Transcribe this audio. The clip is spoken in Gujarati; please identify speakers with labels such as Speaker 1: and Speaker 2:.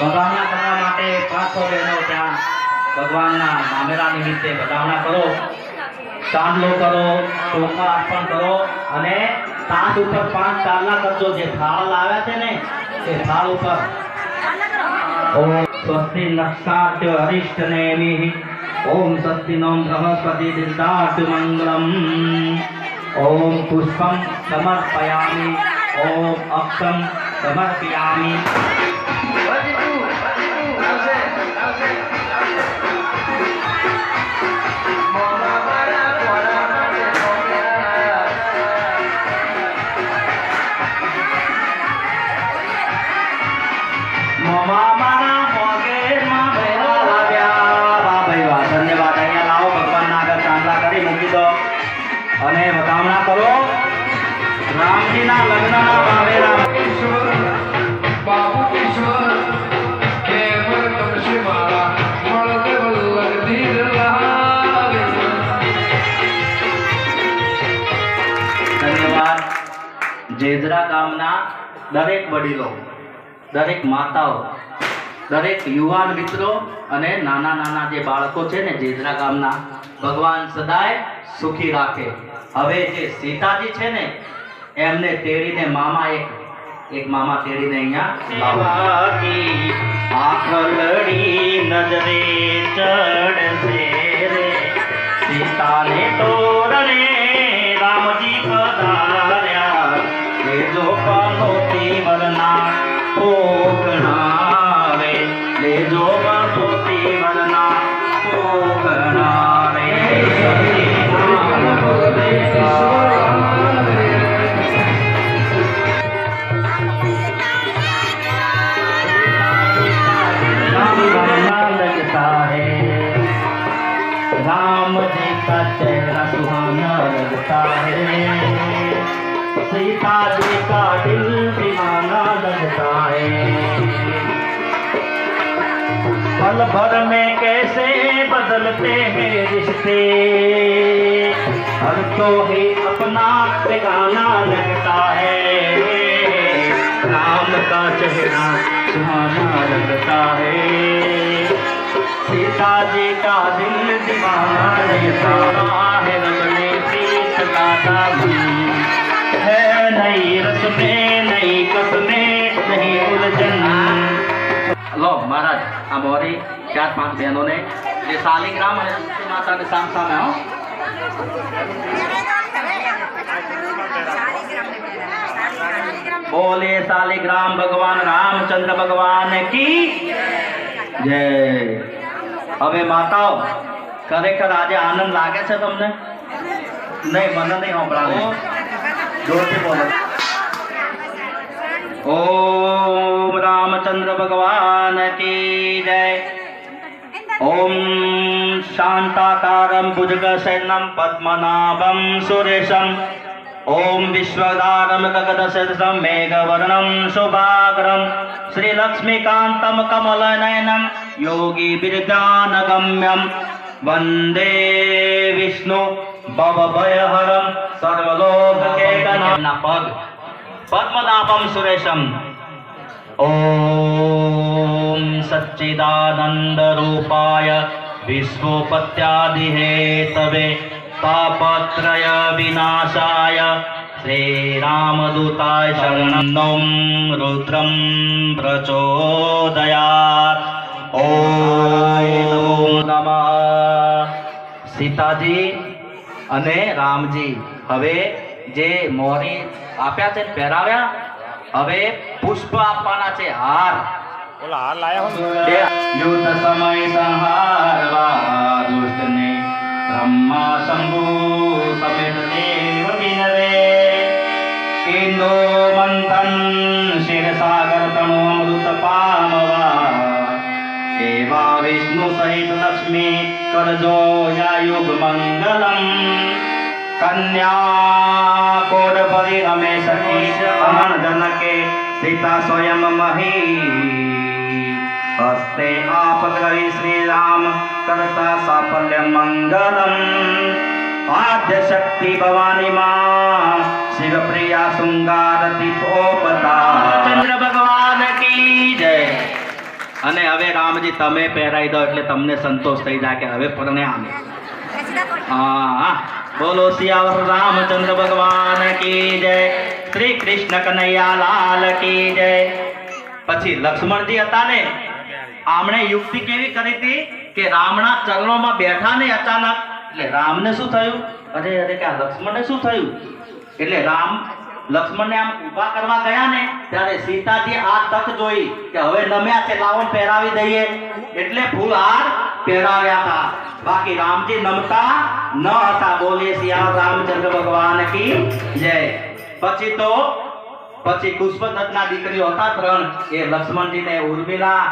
Speaker 1: ભગવાનના કરવા માટે પાંચસો બહેનો ત્યાં ભગવાનના મામેરા કરો. ચાંદલો કરો ચોખા અર્પણ કરો અને તાંત ઉપર પાંચ ચાલના કરજો. જે થાળ લાવ્યા છે ને તે થાળ ઉપર. સ્વસ્તિ લક્ષાર્થ હરિષ્ઠ ને એવી Om sasti namaha sasti
Speaker 2: dindart mangalam. Om pusam samar piyami. Om akam samar
Speaker 1: piyami. જેદરા ગામના દરેક વડીલો, દરેક માતાઓ, દરેક યુવાન મિત્રો અને નાના નાના જે બાળકો છે ને જેદરા ગામના, ભગવાન સદાય સુખી રાખે. હવે જે સીતાજી છે ને, એમને તેડીને મામા એક એક મામા તેડીને અહીંયા આખલડી નજરે ચડશે સીતાને તોરણે राम जी का चेहरा सुहाना लगता है। सीता जी का दिल दीवाना लगता है। पल भर में कैसे बदलते हैं रिश्ते, हर तो ही अपना ठिकाना लगता है। राम का चेहरा सुहाना लगता है। चार पाँच बहनों ने ये शालिग्राम है माता के साम हो। बोले शालिग्राम भगवान रामचंद्र भगवान की जय। हमें माताओं શાલિગ્રામ અને તુલસી માતાને સામ સામે હો બોલે શાલિગ્રામ ભગવાન રામચંદ્ર ભગવાન કી જય હવે માતાઓ ખરેખર આજે આનંદ લાગે છે તમને નહીં મને નહીં સંભળાવે જોરથી બોલો ઓમ રામચંદ્ર ભગવાન કી જય ઓમ શાંતાકારમ ભુજગશયનમ પદ્મનાભમ સુરેશમ ઓમ વિશ્વદારમ ગગદશરસમ મેઘવર્ણમ શુભાગ્રમ શ્રીલક્ષ્મીકાન્તમ કમલનયનમ યોગી બિરજાનગમ્યમ વંદે વિષ્ણુ ભવભયહરમ સર્વલોકના પદ પદ્મનાભમ સુરેશમ. ઓમ સચ્ચિદાનંદ રૂપાય વિશ્વોપત્યાદિહેતવે તાપત્રય વિનાશાય. શ્રીરામદૂતાય શરણમ રુદ્રમ પ્રચોદયાત ઓમ સીતાજી અને રામજી. હવે જે મોરી આપ્યા છે પહેરાવ્યા હવે પુષ્પ આપવાના છે હાર.
Speaker 3: ઓલા હાર લાયા હોય
Speaker 1: યુદ્ધ સમય સંહારવા દુષ્ટને બ્રહ્મા શંભુ સમેત દેવ મંથન ક્ષીરસાગર તણુ અમૃત ु सहितस्मि करजो यायुगमङ्गलम्। कन्या कोडपरि रमेशीश सीता स्वयं मही। हस्ते आपकरि श्रीराम कर्ता साफल्यं मङ्गलम्। आद्यशक्ति भवानि मा शिवप्रिया शृङ्गारतिपोपता અને હવે રામજી, તમે પહેરાઈ દો એટલે તમને સંતોષ થઈ જાય કે હવે પ્રણામ હા. બોલો સિયાવર રામચંદ્ર ભગવાન કી જય. શ્રી કૃષ્ણ કનૈયા લાલ કી જય. પછી લક્ષ્મણજી હતા ને, આમણે યુક્તિ કેવી કરી હતી કે રામના ચરણોમાં બેઠા ને અચાનક, એટલે રામને શું થયું? અરે અરે, કે આ લક્ષ્મણને શું થયું? એટલે રામ લક્ષ્મણને આમ ઊભા કરવા ગયા ને, ત્યારે સીતાજી આ તક જોઈ કે હવે નમ્યા છે, લાવણ પહેરાવી દઈએ. એટલે ફૂલહાર પહેરાવ્યા હતા. બાકી રામજી નમતા ન હતા. બોલીએ શિયા રામચંદ્ર ભગવાન કી જય. પછી તો, પછી પુષ્પદત્તના દીકરીઓ હતા ત્રણ. એ લક્ષ્મણજી ને ઉર્મિલા